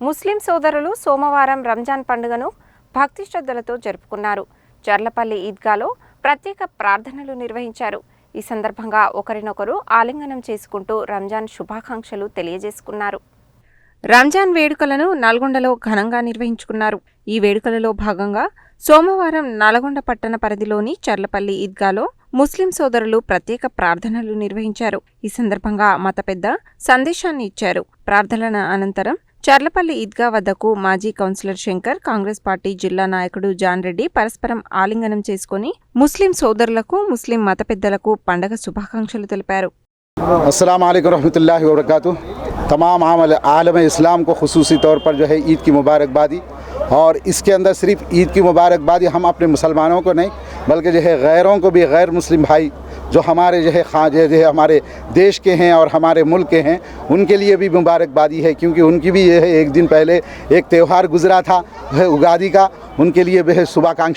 ముస్లిం సోదరులు సోమవారం రంజాన్ పండుగను భక్తి శ్రద్ధలతో జరుపుకున్నారు. జర్లపల్లి ఈద్గాలో ప్రత్యేక ప్రార్థనలు నిర్వహించారు. ఈ సందర్భంగా ఒకరినొకరు ఆలింగనం చేసుకుంటూ రంజాన్ శుభాకాంక్షలు తెలియజేసుకున్నారు. రంజాన్ వేడుకలను నల్గొండలో ఘనంగా నిర్వహించుకున్నారు. ఈ వేడుకలలో భాగంగా సోమవారం నల్గొండ పట్టణ పరిధిలోని చర్లపల్లి ఈద్గాలో ముస్లిం సోదరులు ప్రత్యేక ప్రార్థనలు నిర్వహించారు. ఈ సందర్భంగా మత పెద్ద సందేశాన్ని ఇచ్చారు. ప్రార్థనల అనంతరం చర్లపల్లి ఈద్గా వద్దకు మాజీ కౌన్సిలర్ శంకర్ కాంగ్రెస్ పార్టీ జిల్లా నాయకుడు జాన్ రెడ్డి పరస్పరం ఆలింగనం చేసుకుని ముస్లిం సోదరులకు ముస్లిం మత పెద్దలకు పండగ శుభాకాంక్షలు తెలిపారు अस्सलाम वालेकुम रहमतुल्लाहि व बरकातुहू तमाम आमल आलम इस्लाम को खसूसी तौर पर जो है ईद की मुबारकबादी और इसके अंदर सिर्फ ईद की मुबारकबादी हम अपने मुसलमानों को नहीं बल्कि जो है गैरों को भी गैर मुस्लिम भाई जो हमारे जो है खा, जो है हमारे देश के हैं और हमारे मुल्क के हैं, उनके लिए भी मुबारकबादी है, क्योंकि उनकी भी यह है एक दिन पहले एक त्यौहार गुजरा था उगादी का। उनके लिए भी है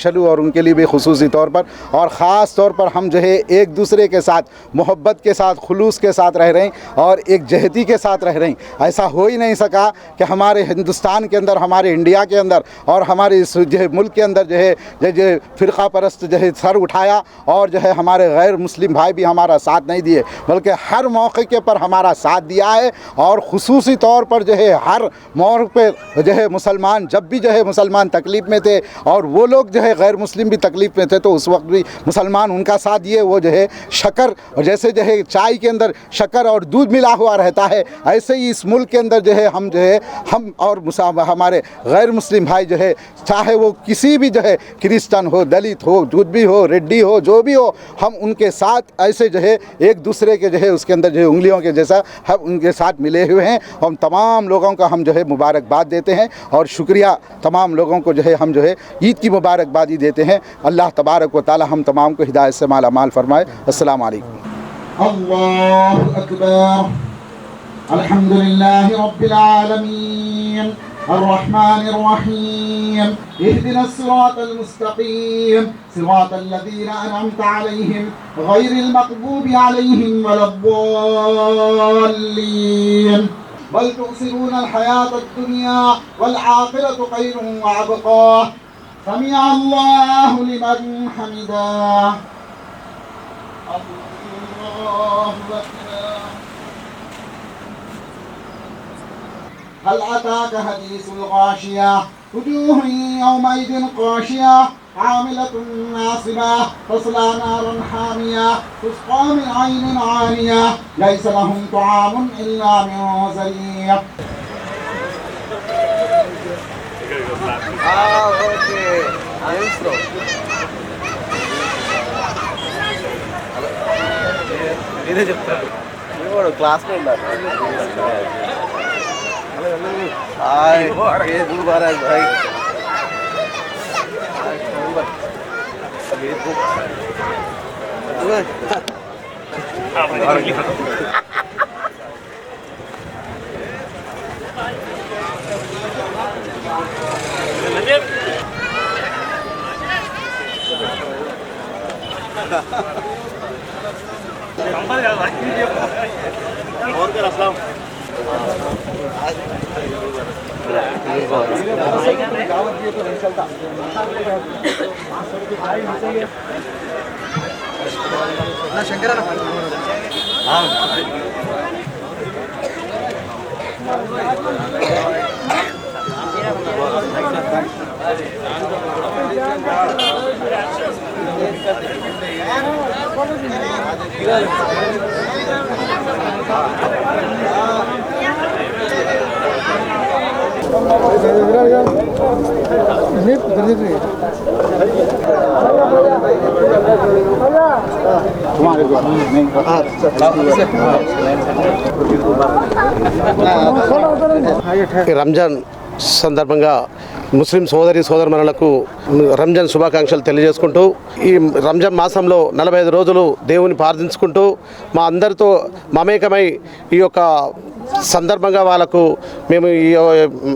लूँ और उनके लिए भी खसूसी तौर पर और ख़ास तौर पर हम जो है एक दूसरे के साथ, मोहब्बत के साथ, खुलूस के साथ रह रहे हैं और एक जहती के साथ रह रहे हैं। ऐसा हो ही नहीं सका कि हमारे हिंदुस्तान के अंदर, हमारे इंडिया के अंदर और हमारे इस जो है मुल्क के अंदर जो है, जो जो फ़िरका परस्त जो है सर उठाया और जो है हमारे गैर मुस्लिम भाई भी हमारा साथ नहीं दिए, बल्कि हर मौके के पर हमारा साथ दिया है और खसूसी तौर पर जो है हर मौके पर जो है मुसलमान, जब भी जो है मुसलमान तकलीफ़ में थे और वो लोग जो है गैर मुस्लिम भी तकलीफ़ में थे तो उस वक्त भी मुसलमान उनका साथ दिए वो जो है शक्कर और जैसे जो है चाय के अंदर शक्कर और दूध मिला हुआ रहता है ऐसे ही इस मुल्क के अंदर जो है हम जो है हम और हमारे गैर मुस्लिम भाई जो है चाहे वो किसी भी जो है क्रिश्चन हो दलित हो दूध भी हो रेड्डी हो जो भी हो हम उनके साथ ऐसे जो है एक दूसरे के जो है उसके अंदर जो है उंगलियों के जैसा हम उनके साथ मिले हुए हैं हम तमाम लोगों का हम जो है मुबारकबाद देते हैं और शुक्रिया तमाम लोगों को जो है हम जो है ईद की मुबारकबादी देते हैं अल्लाह तबारक व ताली हम तमाम को हिदायत से माला माल फरमाए अस्सलाम वालेकुम الله أكبر الحمد لله رب العالمين الرحمن الرحيم اهدنا الصراط المستقيم صراط الذين أنعمت عليهم غير المغضوب عليهم ولا الضالين بل تؤثرون الحياة الدنيا والآخرة خير وأبقى. سمع الله لمن حمده. الله هل أتاك حديث الغاشية؟ وجوه يومئذ خاشية عاملة ناصبة تصلى نارا حامية تسقى من عين عانية ليس لهم طعام إلا من ذريع మీరే చెప్తారు వాడు Đúng rồi, thật. Kambar ya, lagi dia. Orang kelas lam. Shankara Ramzan సందర్భంగా ముస్లిం సోదరి సోదరుమణులకు రంజాన్ శుభాకాంక్షలు తెలియజేసుకుంటూ ఈ రంజాన్ మాసంలో నలభై ఐదు రోజులు దేవుని ప్రార్థించుకుంటూ మా అందరితో మమేకమై ఈ యొక్క సందర్భంగా వాళ్ళకు మేము ఈ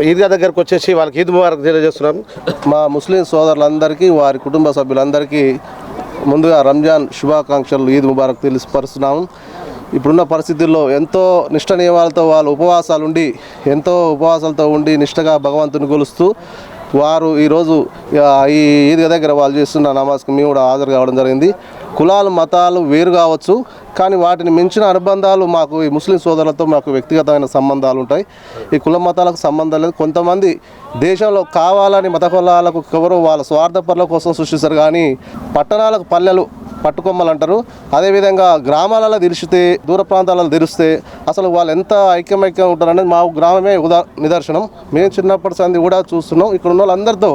ఈద్గా దగ్గరకు వచ్చేసి వాళ్ళకి ఈద్ ముబారక్ తెలియజేస్తున్నాం. మా ముస్లిం సోదరులందరికీ వారి కుటుంబ సభ్యులందరికీ ముందుగా రంజాన్ శుభాకాంక్షలు ఈద్ ముబారక్ తెలియపరుస్తున్నాము ఇప్పుడున్న పరిస్థితుల్లో ఎంతో నిష్ట నియమాలతో వాళ్ళు ఉపవాసాలు ఉండి ఎంతో ఉపవాసాలతో ఉండి నిష్టగా భగవంతుని కొలుస్తూ వారు ఈరోజు ఈ ఈద్గా దగ్గర వాళ్ళు చేస్తున్న నమాజ్కి మేము కూడా హాజరు కావడం జరిగింది. కులాలు మతాలు వేరు కావచ్చు కానీ వాటిని మించిన అనుబంధాలు మాకు ఈ ముస్లిం సోదరులతో మాకు వ్యక్తిగతమైన సంబంధాలు ఉంటాయి. ఈ కుల మతాలకు సంబంధం లేదు. కొంతమంది దేశంలో కావాలని మత కులాలకు ఎవరో వాళ్ళ స్వార్థపరుల కోసం సృష్టిస్తారు కానీ పట్టణాలకు పల్లెలు పట్టుకొమ్మలు అంటారు అదేవిధంగా గ్రామాలలో తెరిచితే దూర ప్రాంతాలలో తెరిస్తే అసలు వాళ్ళు ఎంత ఐక్యమైక్యం ఉంటారనేది మా గ్రామమే ఉదా నిదర్శనం. మేము చిన్నప్పటి సంది కూడా చూస్తున్నాం. ఇక్కడ ఉన్న వాళ్ళందరితో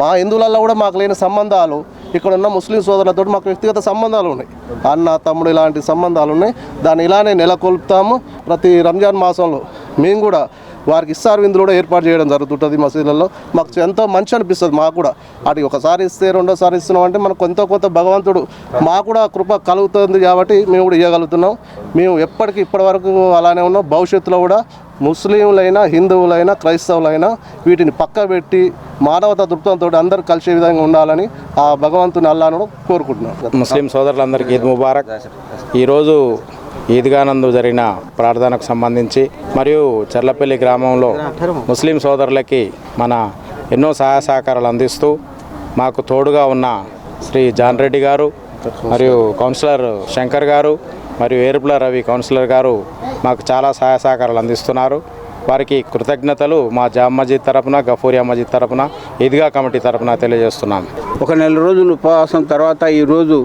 మా హిందువులలో కూడా మాకు లేని సంబంధాలు ఇక్కడ ఉన్న ముస్లిం సోదరులతో మాకు వ్యక్తిగత సంబంధాలు ఉన్నాయి. అన్న తమ్ముడు ఇలాంటి సంబంధాలు ఉన్నాయి. దాన్ని ఇలానే నెలకొల్పుతాము. ప్రతి రంజాన్ మాసంలో మేము కూడా వారికి ఇస్తారు విందులు కూడా ఏర్పాటు చేయడం జరుగుతుంటుంది మసీదులలో. మాకు ఎంతో మంచి అనిపిస్తుంది మాకు కూడా. అటు ఒకసారి ఇస్తే రెండోసారి ఇస్తున్నాం అంటే మనకు కొంత కొంత భగవంతుడు మాకు కూడా కృప కలుగుతుంది కాబట్టి మేము కూడా ఇవ్వగలుగుతున్నాం మేము ఎప్పటికీ ఇప్పటి వరకు అలానే ఉన్నాం. భవిష్యత్తులో కూడా ముస్లింలైనా హిందువులైనా క్రైస్తవులైనా వీటిని పక్క పెట్టి మానవతా దృక్పథంతో అందరూ కలిసే విధంగా ఉండాలని ఆ భగవంతుని అల్లాను కోరుకుంటున్నాం. ముస్లిం సోదరులందరికీ ఈద్ ముబారక్. ఈరోజు ఈద్గానందు జరిగిన ప్రార్థనకు సంబంధించి మరియు చర్లపల్లి గ్రామంలో ముస్లిం సోదరులకి మన ఎన్నో సహాయ సహకారాలు అందిస్తూ మాకు తోడుగా ఉన్న శ్రీ జాన్ రెడ్డి గారు మరియు కౌన్సిలర్ శంకర్ గారు మరియు ఏరుపుల రవి కౌన్సిలర్ గారు మాకు చాలా సహాయ సహకారాలు అందిస్తున్నారు. వారికి కృతజ్ఞతలు మా జామ్ మజీద్ తరపున గఫూరియా మజీద్ తరపున ఈద్గా కమిటీ తరపున తెలియజేస్తున్నాం. ఒక నెల రోజులు ఉపవాసం తర్వాత ఈరోజు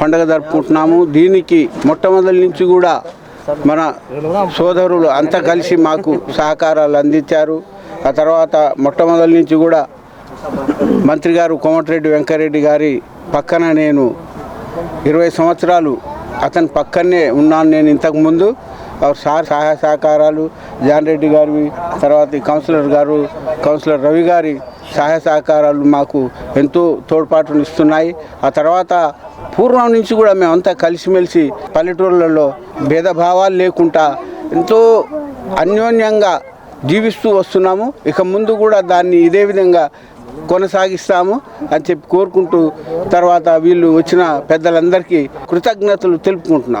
పండగ జరుపుకుంటున్నాము. దీనికి మొట్టమొదటి నుంచి కూడా మన సోదరులు అంతా కలిసి మాకు సహకారాలు అందించారు. ఆ తర్వాత మొట్టమొదటి నుంచి కూడా మంత్రి గారు కోమటిరెడ్డి వెంకరెడ్డి గారి పక్కన నేను ఇరవై సంవత్సరాలు అతని పక్కనే ఉన్నాను నేను ఇంతకుముందు సార్ సహాయ సహకారాలు జాన్ రెడ్డి గారివి తర్వాత కౌన్సిలర్ గారు కౌన్సిలర్ రవి గారి సహాయ సహకారాలు మాకు ఎంతో తోడ్పాటును ఇస్తున్నాయి. ఆ తర్వాత పూర్వం నుంచి కూడా మేమంతా కలిసిమెలిసి పల్లెటూళ్ళలో భేదభావాలు లేకుండా ఎంతో అన్యోన్యంగా జీవిస్తూ వస్తున్నాము. ఇక ముందు కూడా దాన్ని ఇదే విధంగా కొనసాగిస్తాము అని చెప్పి కోరుకుంటూ తర్వాత వీళ్ళు వచ్చిన పెద్దలందరికీ కృతజ్ఞతలు తెలుపుకుంటున్నాము.